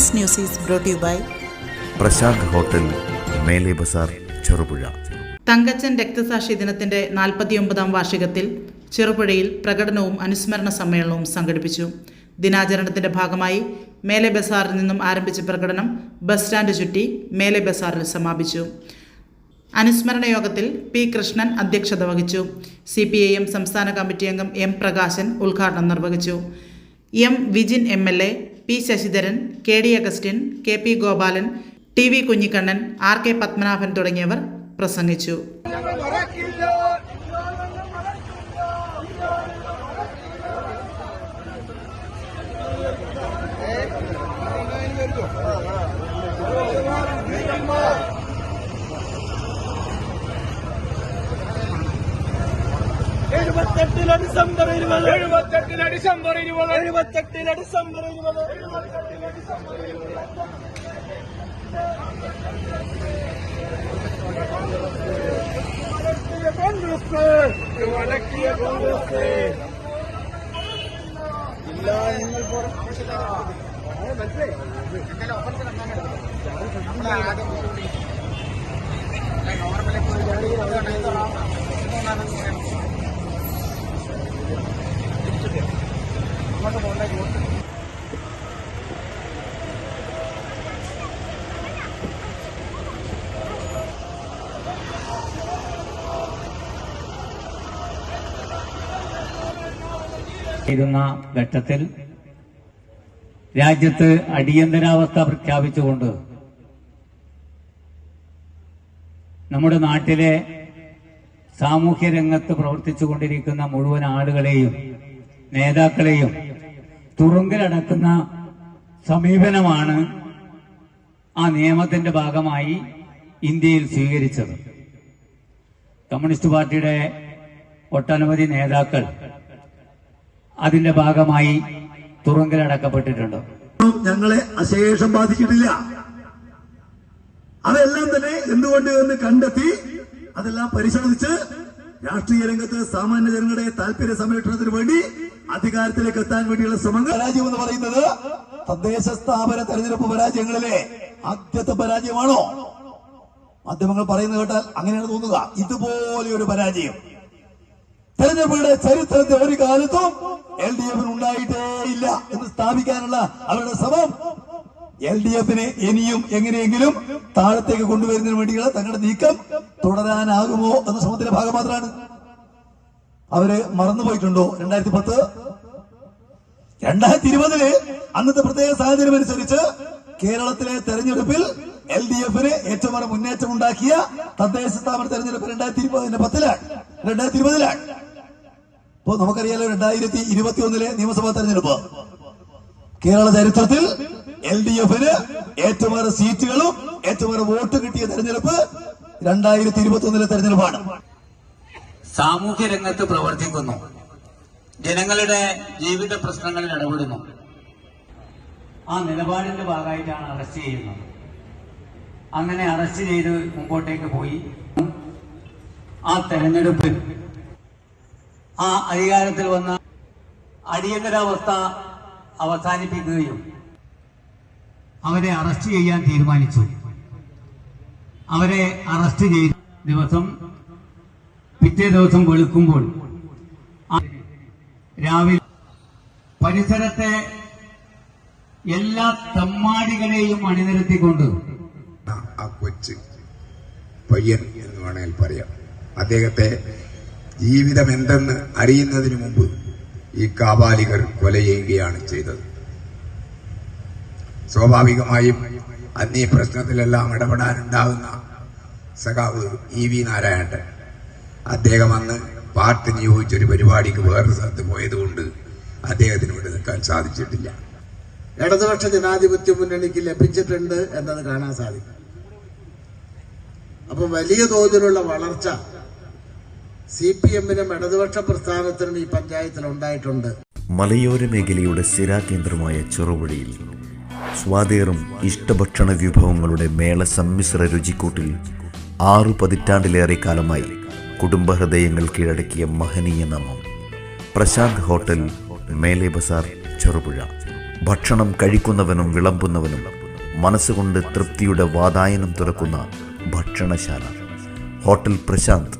This news is brought you by Prashanth hotel Mele Bazar Cherupuzha. Thankachan രക്തസാക്ഷി ദിനത്തിന്റെ നാൽപ്പത്തിയൊമ്പതാം വാർഷികത്തിൽ ചെറുപുഴയിൽ പ്രകടനവും അനുസ്മരണ സമ്മേളനവും സംഘടിപ്പിച്ചു. ദിനാചരണത്തിന്റെ ഭാഗമായി മേലെ ബസാറിൽ നിന്നും ആരംഭിച്ച പ്രകടനം ബസ് സ്റ്റാൻഡ് ചുറ്റി മേലെ ബസാറിൽ സമാപിച്ചു. അനുസ്മരണ യോഗത്തിൽ പി കൃഷ്ണൻ അധ്യക്ഷത വഹിച്ചു. സി പി ഐ എം സംസ്ഥാന കമ്മിറ്റി അംഗം എം പ്രകാശൻ ഉദ്ഘാടനം നിർവഹിച്ചു. M Vijin M L A P Sasidharan K D Augustine K P Gopalan T V Kunhikannan R K Padmanabhan തുടങ്ങിയവർ പ്രസംഗിച്ചു. എഴുപത്തെട്ടിലെ ഡിസംബർ ഇരുപത് എഴുപത്തെട്ടിന് ഡിസംബർ ഇരുപത് എഴുപത്തെട്ടിലെ ഡിസംബർ ഇരുപത് എഴുപത്തെട്ടിലെ ഡിസംബർ ഇരുപത് കോൺഗ്രസ് വടക്കിയ കോൺഗ്രസ് ഇല്ല നിങ്ങൾ ഇരുന്ന ഘട്ടത്തിൽ രാജ്യത്ത് അടിയന്തരാവസ്ഥ പ്രഖ്യാപിച്ചുകൊണ്ട് നമ്മുടെ നാട്ടിലെ സാമൂഹ്യ രംഗത്ത് പ്രവർത്തിച്ചുകൊണ്ടിരിക്കുന്ന മുഴുവൻ ആളുകളെയും നേതാക്കളെയും തുറുങ്കിലടക്കുന്ന സമീപനമാണ് ആ നിയമത്തിന്റെ ഭാഗമായി ഇന്ത്യയിൽ സ്വീകരിച്ചത്. കമ്മ്യൂണിസ്റ്റ് പാർട്ടിയുടെ ഒട്ടനവധി നേതാക്കൾ അതിന്റെ ഭാഗമായി തുറങ്കലടക്കപ്പെട്ടിട്ടുണ്ട് ഞങ്ങളെ അശേഷം ബാധിച്ചിട്ടില്ല. അതെല്ലാം തന്നെ എന്തുകൊണ്ട് എന്ന് കണ്ടെത്തി അതെല്ലാം പരിശോധിച്ച് രാഷ്ട്രീയ രംഗത്ത് സാമാന്യ ജനങ്ങളുടെ താല്പര്യ സംരക്ഷണത്തിന് വേണ്ടി അധികാരത്തിലേക്ക് എത്താൻ വേണ്ടിയുള്ള ശ്രമങ്ങൾ. പരാജയം എന്ന് പറയുന്നത് തദ്ദേശ സ്ഥാപന തെരഞ്ഞെടുപ്പ് പരാജയങ്ങളിലെ ആദ്യത്തെ പരാജയമാണോ? മാധ്യമങ്ങൾ പറയുന്നത് കേട്ടാൽ അങ്ങനെയാണ് തോന്നുക. ഇതുപോലെ ഒരു പരാജയം. തെരഞ്ഞെടുപ്പുകളുടെ ചരിത്രത്തിൽ ഒരു കാലത്തും എൽ ഡി എഫിന് ഉണ്ടായിട്ടേ ഇല്ല എന്ന് സ്ഥാപിക്കാനുള്ള അവരുടെ ശ്രമം എൽ ഡി എഫിനെ ഇനിയും എങ്ങനെയെങ്കിലും താഴത്തേക്ക് കൊണ്ടുവരുന്നതിന് വേണ്ടിയുള്ള തങ്ങളുടെ നീക്കം തുടരാനാകുമോ എന്ന ശ്രമത്തിന്റെ ഭാഗം മാത്രമാണ് അവർ മറന്നുപോയിട്ടുണ്ടോ? രണ്ടായിരത്തി പത്ത് രണ്ടായിരത്തി ഇരുപതിൽ അന്നത്തെ പ്രത്യേക സാഹചര്യം അനുസരിച്ച് കേരളത്തിലെ തെരഞ്ഞെടുപ്പിൽ എൽ ഡി എഫിന് ഏറ്റവും വലിയ മുന്നേറ്റം ഉണ്ടാക്കിയ തദ്ദേശ സ്ഥാപന തെരഞ്ഞെടുപ്പ് രണ്ടായിരത്തി പത്തിലാണ്. രണ്ടായിരത്തി ഇരുപതിലാണ് ഇപ്പോ നമുക്കറിയാലോ രണ്ടായിരത്തി ഇരുപത്തി ഒന്നിലെ നിയമസഭാ തെരഞ്ഞെടുപ്പ്. കേരള ചരിത്രത്തിൽ എൽ ഡി എഫിന് ഏറ്റവും ഏറെ സീറ്റുകളും ഏറ്റവും ഏറെ വോട്ട് കിട്ടിയ തെരഞ്ഞെടുപ്പ് രണ്ടായിരത്തി ഇരുപത്തി ഒന്നിലെ തെരഞ്ഞെടുപ്പാണ്. സാമൂഹ്യ രംഗത്ത് പ്രവർത്തിക്കുന്നു. ജനങ്ങളുടെ ജീവിത പ്രശ്നങ്ങളിൽ ഇടപെടുന്നു. ആ നിലപാടിന്റെ ഭാഗമായിട്ടാണ് അറസ്റ്റ് ചെയ്യുന്നത്. അങ്ങനെ അറസ്റ്റ് ചെയ്ത് മുമ്പോട്ടേക്ക് പോയി. ആ തെരഞ്ഞെടുപ്പിൽ ആ അധികാരത്തിൽ വന്ന അടിയന്തരാവസ്ഥ അവസാനിപ്പിക്കുകയും അവരെ അറസ്റ്റ് ചെയ്യാൻ തീരുമാനിച്ചു. അവരെ അറസ്റ്റ് ചെയ്ത ദിവസം പിറ്റേ ദിവസം വെളുക്കുമ്പോൾ രാവിലെ പരിസരത്തെ എല്ലാ തമ്മാടികളെയും അണിനിരത്തിക്കൊണ്ട് ആ കൊച്ച് പയ്യൻ എന്ന് വേണമെങ്കിൽ പറയാം. അദ്ദേഹത്തെ ജീവിതം എന്തെന്ന് അറിയുന്നതിന് മുമ്പ് ഈ കാബാലികർ കൊല ചെയ്യുകയാണ് ചെയ്തത്. സ്വാഭാവികമായും അന്ന് പ്രശ്നത്തിലെല്ലാം ഇടപെടാനുണ്ടാകുന്ന സഖാവ് ഇ വി നാരായണൻ. അദ്ദേഹം അന്ന് പാർട്ടി നിയോഗിച്ചൊരു പരിപാടിക്ക് വേറൊരു സ്ഥലത്ത് പോയതുകൊണ്ട് അദ്ദേഹത്തിന് ഇവിടെ നിൽക്കാൻ സാധിച്ചിട്ടില്ല. ഇടതുപക്ഷ ജനാധിപത്യ മുന്നണിക്ക് ലഭിച്ചിട്ടുണ്ട് എന്നത് കാണാൻ സാധിക്കും. അപ്പൊ വലിയ തോതിലുള്ള വളർച്ച സി പി എമ്മിനും ഇടതുപക്ഷ പ്രസ്ഥാനത്തിനും ഈ പഞ്ചായത്തിൽ ഉണ്ടായിട്ടുണ്ട്. മലയോര മേഖലയുടെ സ്ഥിരാകേന്ദ്രമായ ചെറുപുഴയിൽ സ്വാതേറും ഇഷ്ടഭക്ഷണ വിഭവങ്ങളുടെ മേള സമ്മിശ്ര രുചിക്കൂട്ടിൽ ആറു പതിറ്റാണ്ടിലേറെ കാലമായി കുടുംബഹൃദയങ്ങൾ കീഴടക്കിയ മഹനീയ നാമം. പ്രശാന്ത് ഹോട്ടൽ മേലെ ബസാർ ചെറുപുഴ. ഭക്ഷണം കഴിക്കുന്നവനും വിളമ്പുന്നവനും മനസ്സുകൊണ്ട് തൃപ്തിയുടെ വാതായനം തുറക്കുന്ന ഭക്ഷണശാല. ഹോട്ടൽ പ്രശാന്ത്